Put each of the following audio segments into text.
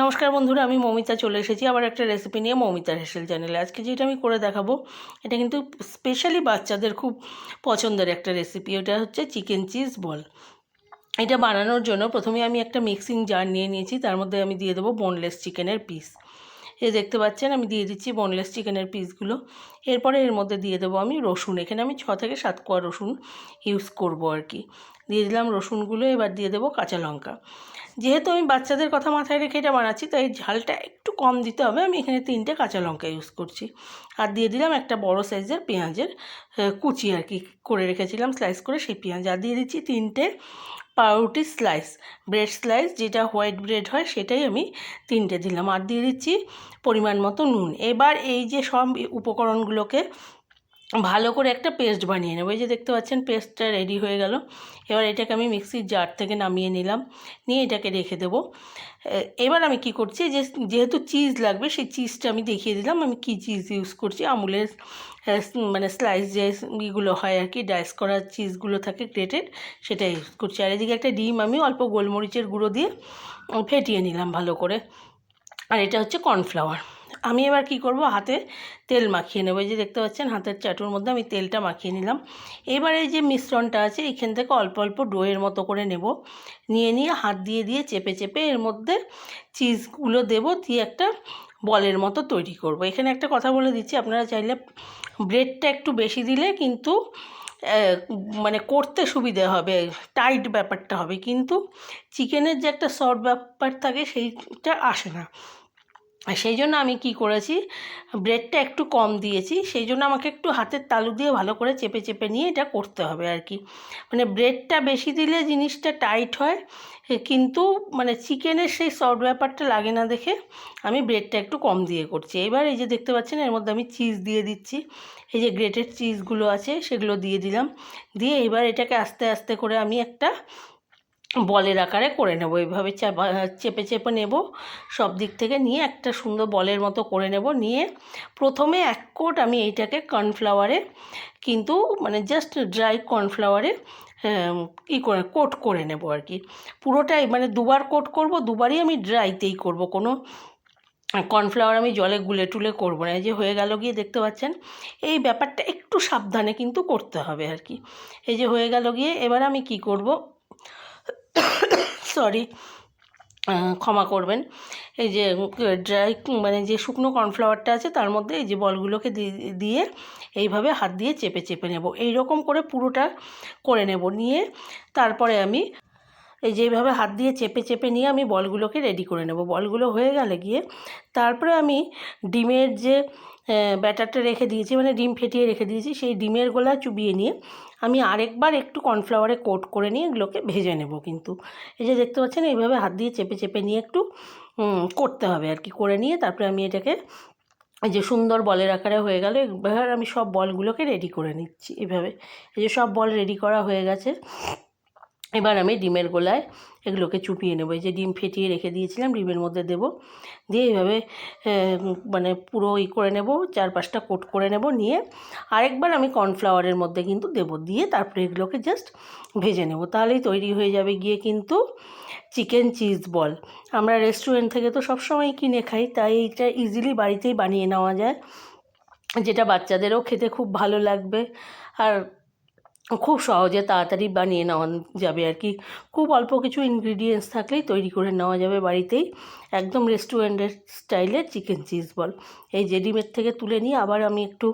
নমস্কার বন্ধুরা, আমি মমিতা চলে এসেছি আবার একটা রেসিপি নিয়ে মমিতার হেসেল চ্যানেলে আজকে যেটা আমি করে দেখাবো, এটা কিন্তু স্পেশালি বাচ্চাদের খুব পছন্দের একটা রেসিপি ওটা হচ্ছে চিকেন চিজ বল এটা বানানোর জন্য প্রথমে আমি একটা মিক্সিং জার নিয়ে নিয়েছি, তার মধ্যে আমি দিয়ে দেবো বোনলেস চিকেনের পিস এই দেখতে পাচ্ছেন, আমি দিয়ে দিচ্ছি বোনলেস চিকেনের পিসগুলো এরপরে এর মধ্যে দিয়ে দেবো আমি রসুন, এখানে আমি ছ থেকে সাত কোয়া রসুন ইউজ করব আর কি। দিয়ে দিলাম রসুনগুলো, এবার দিয়ে দেবো কাঁচা লঙ্কা। যেহেতু আমি বাচ্চাদের কথা মাথায় রেখে এটা বানাচ্ছি, তাই ঝালটা একটু কম দিতে হবে। আমি এখানে তিনটে কাঁচা লঙ্কা ইউজ করছি। আর দিয়ে দিলাম একটা বড় সাইজের পেঁয়াজের কুচি আর কি করে রেখেছিলাম স্লাইস করে সেই পেঁয়াজ। আর দিয়ে দিচ্ছি তিনটে পাউরুটি স্লাইস ব্রেড স্লাইস যেটা হোয়াইট ব্রেড হয় সেটাই আমি তিনটে দিলাম। আর দিয়ে দিচ্ছি পরিমাণ মতো নুন। এবার এই যে সব উপকরণগুলোকে ভালো করে একটা পেস্ট বানিয়ে নেব। এই যে দেখতে পাচ্ছেন, পেস্টটা রেডি হয়ে গেল। এবার এটাকে আমি মিক্সির জার থেকে নামিয়ে নিলাম। নিয়ে এটাকে রেখে দেবো। এবার আমি কি করছি, যে যেহেতু চিজ লাগবে, সেই চিজটা আমি দেখিয়ে দিলাম। আমি কি চিজ ইউজ করছি, আমুলের মানে স্লাইস যে ইগুলো হয় আর কি ডাইস করা চিজগুলো থাকে গ্রেটেড সেটা ইউজ করছি। আর এদিকে একটা ডিম আমি অল্প গোলমরিচের গুঁড়ো দিয়ে ফেটিয়ে নিলাম ভালো করে। আর এটা হচ্ছে কর্নফ্লাওয়ার আমি এবার কি করব? হাতে তেল মাখিয়ে নেব। এই যে দেখতে পাচ্ছেন, হাতের চাটুর মধ্যে আমি তেলটা মাখিয়ে নিলাম। এবার এই যে মিশ্রণটা আছে, এখান থেকে অল্প অল্প ডোয়ের মতো করে নেব। নিয়ে নিয়ে হাত দিয়ে দিয়ে চেপে চেপে এর মধ্যে চিজগুলো দেব, দিয়ে একটা বলের মতো তৈরি করব। এখানে একটা কথা বলে দিচ্ছি, আপনারা চাইলে ব্রেডটা একটু বেশি দিলে কিন্তু মানে করতে সুবিধে হবে, টাইট ব্যাপারটা হবে। কিন্তু চিকেনের যে একটা সফট ব্যাপার থাকে, সেইটা আসে না। সেই জন্য আমি কি করেছি ব্রেডটা একটু কম দিয়েছি, সেই জন্য আমাকে একটু হাতের তালু দিয়ে ভালো করে চেপে চেপে নিয়ে এটা করতে হবে আর কি। মানে ব্রেডটা বেশি দিলে জিনিসটা টাইট হয় কিন্তু মানে চিকেনের সেই সফট ব্যাপারটা লাগে না দেখে আমি ব্রেডটা একটু কম দিয়ে করছি। এবার এই যে দেখতে পাচ্ছেন, এর মধ্যে আমি চিজ দিয়ে দিচ্ছি। এই যে গ্রেটেড চিজগুলো আছে, সেগুলো দিয়ে দিলাম। দিয়ে এবার এটাকে আস্তে আস্তে করে আমি একটা বলের আকারে করে নেব। এইভাবে চাপা চেপে নেব। সব দিক থেকে নিয়ে একটা সুন্দর বলের মতো করে নেব। নিয়ে প্রথমে এক কোট আমি এইটাকে কর্নফ্লাওয়ারে কিন্তু মানে জাস্ট ড্রাই কর্নফ্লাওয়ারে ই করে, কোট করে নেব আর কি। পুরোটাই মানে দুবার কোট করব, দুবারই আমি ড্রাইতেই করব। কোনো কর্নফ্লাওয়ার আমি জলে গুলে টুলে করব না। এই যে হয়ে গেল গিয়ে দেখতে পাচ্ছেন, এই ব্যাপারটা একটু সাবধানে কিন্তু করতে হবে আর কি। এই যে হয়ে গেল গিয়ে এবার আমি কি করব সরি ক্ষমা করবেন। এই যে ড্রাই মানে যে শুকনো কর্নফ্লাওয়ারটা আছে, তার মধ্যে এই যে বলগুলোকে দিয়ে এইভাবে হাত দিয়ে চেপে চেপে নেব। এই রকম করে পুরোটা করে নেব। নিয়ে তারপরে আমি এই যেভাবে হাত দিয়ে চেপে চেপে নিয়ে আমি বলগুলোকে রেডি করে নেব। বলগুলো হয়ে গেলে গিয়ে তারপরে আমি ডিমের যে ব্যাটারটা রেখে দিয়েছি মানে ডিম ফেটিয়ে রেখে দিয়েছি, সেই ডিমের গোলা চুবিয়ে নিয়ে আমি আরেকবার একটু কর্নফ্লাওয়ারে কোট করে নিয়ে এগুলোকে ভেজে নেব কিন্তু। এই যে দেখতে পাচ্ছেন, এইভাবে হাত দিয়ে চেপে চেপে নিয়ে একটু করতে হবে আর কি, করে নিয়ে তারপরে আমি এটাকে, এই যে সুন্দর বলের আকারে হয়ে গেল, এবার আমি সব বলগুলোকে রেডি করে নিচ্ছি এভাবে। এই যে সব বল রেডি করা হয়ে গেছে। এবার আমি ডিমের গোলায় এগুলোকে চুপিয়ে নেব। এই যে ডিম ফেটিয়ে রেখে দিয়েছিলাম, ডিমের মধ্যে দেব। দিয়ে এইভাবে মানে পুরো ই করে নেব চার পাঁচটা কোট করে নেব নিয়ে। আরেকবার আমি কর্নফ্লাওয়ারের মধ্যে কিন্তু দেব। দিয়ে তারপরে এগুলোকে জাস্ট ভেজে নেব। তাহলেই তৈরি হয়ে যাবে গিয়ে কিন্তু চিকেন চিজ বল। আমরা রেস্টুরেন্ট থেকে তো সবসময় কিনে খাই, তাই এইটা ইজিলি বাড়িতেই বানিয়ে নেওয়া যায়। যেটা বাচ্চাদেরও খেতে খুব ভালো লাগবে। আর খুব সহজে তাড়াতাড়ি বানিয়ে নেওয়া যাবে আর কি। খুব অল্প কিছু ইনগ্রিডিয়েন্টস থাকলেই তৈরি করে নেওয়া যাবে বাড়িতেই। একদম রেস্টুরেন্টের স্টাইলে চিকেন চিজ বল এই যে ডিমের থেকে তুলে নিয়ে আবার আমি একটু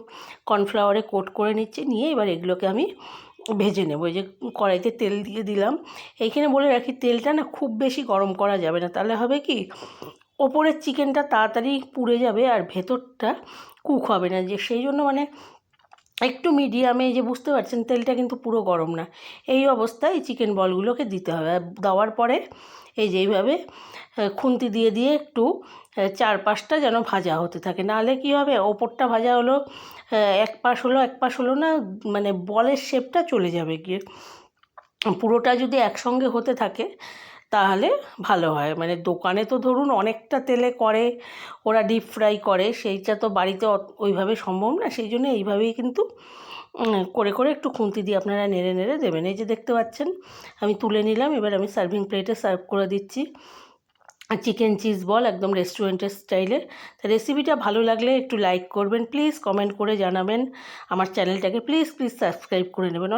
কর্নফ্লাওয়ারে কোট করে নিচ্ছি, নিয়ে এবার এগুলোকে আমি ভেজে নেব। যে কড়াইতে তেল দিয়ে দিলাম। এইখানে বলে রাখি, তেলটা না খুব বেশি গরম করা যাবে না। তাহলে হবে কি, ওপরের চিকেনটা তাড়াতাড়ি পুড়ে যাবে আর ভেতরটা কুক হবে না। যে সেই জন্য মানে একটু মিডিয়ামে যে বুঝতে পারছেন, তেলটা কিন্তু পুরো গরম না। এই অবস্থায় চিকেন বলগুলোকে দিতে হবে। দেওয়ার পরে এই যে এইভাবে খুন্তি দিয়ে দিয়ে একটু চার পাঁচটা যেন ভাজা হতে থাকে। নাহলে কী হবে? ওপরটা ভাজা হলো এক পাশ হলো, এক পাশ হলো না মানে বলের শেপটা চলে যাবে গিয়ে। পুরোটা যদি একসঙ্গে হতে থাকে তাহলে ভালো হয়। মানে দোকানে তো ধরুন অনেকটা তেলে করে, ওরা ডিপ ফ্রাই করে, সেইটা তো বাড়িতে ওইভাবে সম্ভব না। সেই জন্য এইভাবেই কিন্তু করে করে একটু খুন্তি দিয়ে আপনারা নেড়ে নেড়ে দেবেন। এই যে দেখতে পাচ্ছেন, আমি তুলে নিলাম, এবার আমি সার্ভিং প্লেটে সার্ভ করে দিচ্ছি। চিকেন চিজ বল একদম রেস্টুরেন্টের স্টাইলে তা রেসিপিটা ভালো লাগলে একটু লাইক করবেন প্লিজ কমেন্ট করে জানাবেন। আমার চ্যানেলটাকে প্লিজ প্লিজ সাবস্ক্রাইব করে নেবেন।